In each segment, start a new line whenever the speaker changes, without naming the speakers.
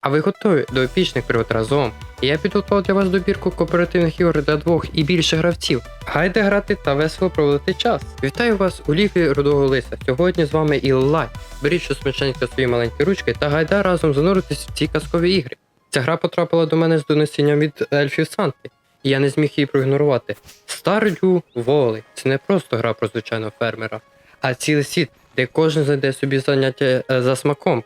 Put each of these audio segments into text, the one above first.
А ви готові до епічних пригод разом? Я підготував для вас добірку кооперативних ігор для двох і більше гравців. Гайде грати та весело проводити час. Вітаю вас у ліфі Рудого Лиса. Сьогодні з вами Іллай. Беріть щось смачненьке в свої маленькі ручки та гайда разом зануритись в ці казкові ігри. Ця гра потрапила до мене з донесенням від ельфів Санти, і я не зміг її проігнорувати. Старлю Воли це не просто гра про звичайного фермера, а цілий світ, де кожен знайде собі заняття е, за смаком.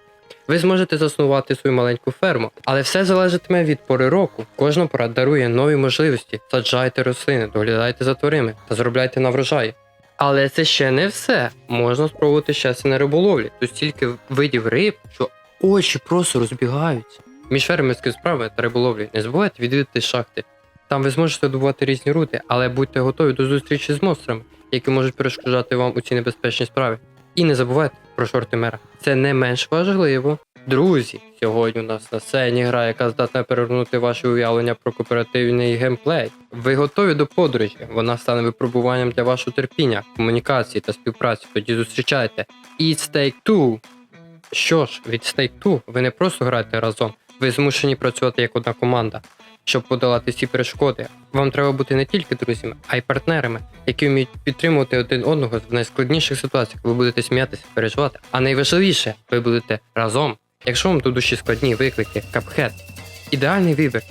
Ви зможете заснувати свою маленьку ферму, але все залежатиме від пори року. Кожна пора дарує нові можливості. Саджайте рослини, доглядайте за тваринами та заробляйте на врожаї. Але це ще не все. Можна спробувати щастя на риболовлі. Тут стільки видів риб, що очі просто розбігаються. Між фермерськими справами та риболовлі не забувайте відвідати шахти. Там ви зможете добувати різні рути, але будьте готові до зустрічі з монстрами, які можуть перешкоджати вам у цій небезпечній справі. І не забувайте про шорти мера. Це не менш важливо. Друзі, сьогодні у нас на сцені гра, яка здатна перевернути ваше уявлення про кооперативний геймплей. Ви готові до подорожі? Вона стане випробуванням для вашого терпіння, комунікації та співпраці. Тоді зустрічайте. It's Take Two. Що ж, від Stake 2 ви не просто граєте разом, ви змушені працювати як одна команда. Щоб подолати всі перешкоди, вам треба бути не тільки друзями, а й партнерами, які вміють підтримувати один одного в найскладніших ситуаціях. Ви будете сміятися, переживати. А найважливіше, ви будете разом. Якщо вам до душі складні виклики, капхет – ідеальний вибір.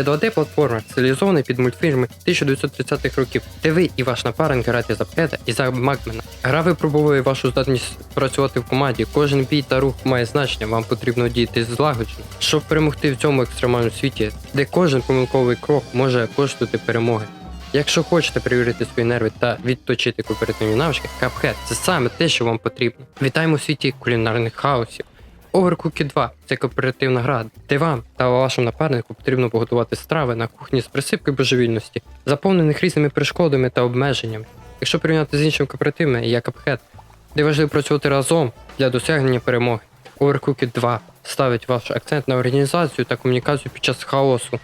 Це 2D-платформа, стилізований під мультфільми 1930-х років, де ви і ваш напарник граєте за Педа і за Макмена. Гра випробовує вашу здатність працювати в команді. Кожен бій та рух має значення. Вам потрібно діяти злагоджено, щоб перемогти в цьому екстремальному світі, де кожен помилковий крок може коштувати перемоги. Якщо хочете перевірити свої нерви та відточити кооперативні навички, Cuphead – це саме те, що вам потрібно. Вітаємо у світі кулінарних хаосів. Overcooked 2 це кооперативна гра, де вам та вашому напарнику потрібно поготувати страви на кухні з присипкою божевільності, заповнених різними перешкодами та обмеженнями. Якщо порівняти з іншими кооперативами, як Cuphead, де важливо працювати разом для досягнення перемоги. Overcooked 2 ставить ваш акцент на організацію та комунікацію під час хаосу.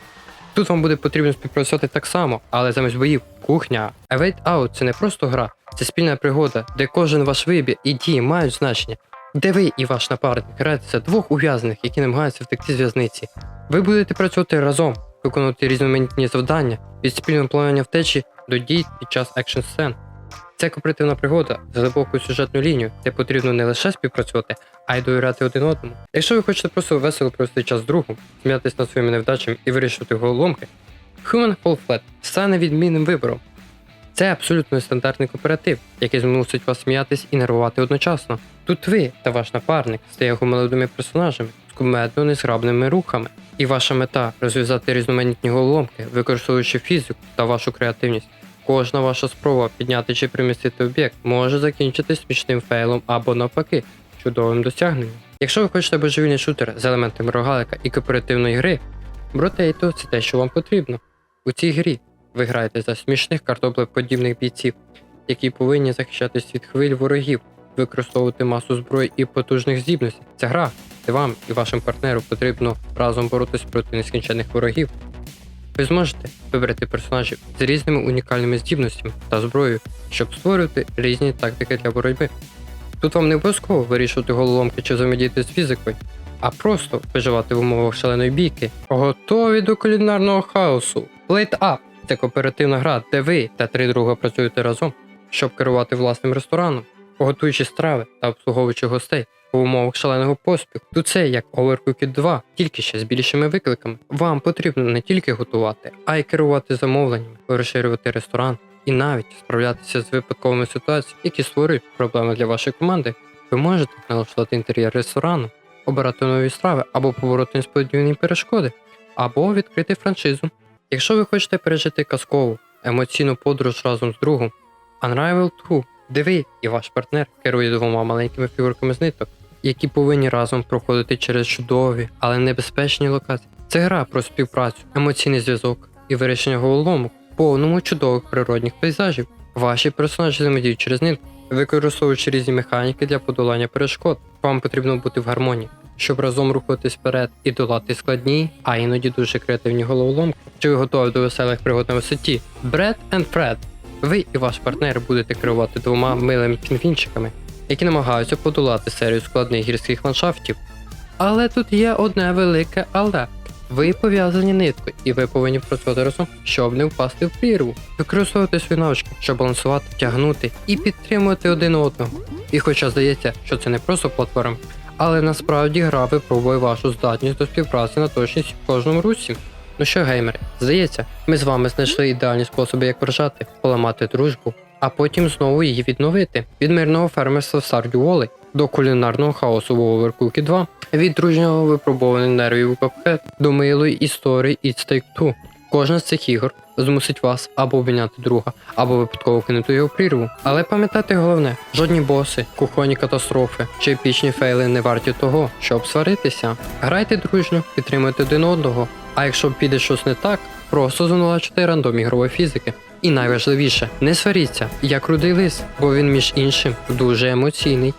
Тут вам буде потрібно співпрацювати так само, але замість боїв кухня. A Wait Out це не просто гра, це спільна пригода, де кожен ваш вибір і дії мають значення. Де ви і ваш напарник граєте за двох ув'язнених, які намагаються втекти з в'язниці. Ви будете працювати разом, виконувати різноманітні завдання від спільного планування втечі до дій під час екшн сцен. Це кооперативна пригода з глибокою сюжетною лінією, де потрібно не лише співпрацювати, а й довіряти один одному. Якщо ви хочете просто весело провести час з другом, сміятися над своїми невдачами і вирішувати головоломки, Human Fall Flat стане відмінним вибором. Це абсолютно нестандартний кооператив, який змусить вас сміятись і нервувати одночасно. Тут ви та ваш напарник стає молодими персонажами з кумедно незграбними рухами, і ваша мета розв'язати різноманітні головоломки, використовуючи фізику та вашу креативність. Кожна ваша спроба підняти чи примістити об'єкт може закінчитись смішним фейлом або навпаки, чудовим досягненням. Якщо ви хочете божевільний шутер з елементами рогалика і кооперативної гри, Бротейто це те, що вам потрібно. У цій грі ви граєте за смішних картоплеподібних бійців, які повинні захищатись від хвиль ворогів, використовувати масу зброї і потужних здібностей. Це гра, де вам і вашим партнеру потрібно разом боротись проти нескінченних ворогів. Ви зможете вибрати персонажів з різними унікальними здібностями та зброєю, щоб створювати різні тактики для боротьби. Тут вам не обов'язково вирішувати головоломки чи взаємодіяти з фізикою, а просто виживати в умовах шаленої бійки. Готові до кулінарного хаосу. Plate Up – це кооперативна гра, де ви та три друга працюєте разом, щоб керувати власним рестораном, готуючи страви та обслуговуючи гостей в умовах шаленого поспіху. Тут це як Overcooked 2, тільки ще з більшими викликами. Вам потрібно не тільки готувати, а й керувати замовленнями, розширювати ресторан і навіть справлятися з випадковими ситуаціями, які створюють проблеми для вашої команди. Ви можете налаштувати інтер'єр ресторану, обирати нові страви або побороти несподівані перешкоди, або відкрити франшизу. Якщо ви хочете пережити казкову, емоційну подорож разом з другом, Unravel 2, де ви і ваш партнер керує двома маленькими фігурками з ниток, які повинні разом проходити через чудові, але небезпечні локації. Це гра про співпрацю, емоційний зв'язок і вирішення головоломок, повному чудових природних пейзажів. Ваші персонажі взаємодіють через нитку, використовуючи різні механіки для подолання перешкод. Вам потрібно бути в гармонії, щоб разом рухатись вперед і долати складні, а іноді дуже креативні головоломки. Чи ви готові до веселих пригод на висоті? Бред and Фред. Ви і ваш партнер будете керувати двома милими пінгвінчиками, які намагаються подолати серію складних гірських ландшафтів. Але тут є одне велике але. Ви пов'язані ниткою, і ви повинні працювати разом, щоб не впасти в прірву. Використовувати свої навички, щоб балансувати, тягнути і підтримувати один одного. І хоча здається, що це не просто платформа, але насправді гра випробує вашу здатність до співпраці на точність в кожному русі. Ну що, геймери, здається, ми з вами знайшли ідеальні способи, як вражати, поламати дружбу, а потім знову її відновити. Від мирного фермерства в Valley до кулінарного хаосу в Overcooked 2, від дружнього випробування нервів у Cuphead до милої історії It's Take-Two. Кожна з цих ігор змусить вас або обміняти друга, або випадково кинути його прірву. Але пам'ятайте головне, жодні боси, кухонні катастрофи чи епічні фейли не варті того, щоб сваритися. Грайте дружньо, підтримуйте один одного. А якщо піде щось не так, просто звинувачуйте рандом ігрової фізики. І найважливіше, не сваріться, як рудий лис, бо він між іншим дуже емоційний.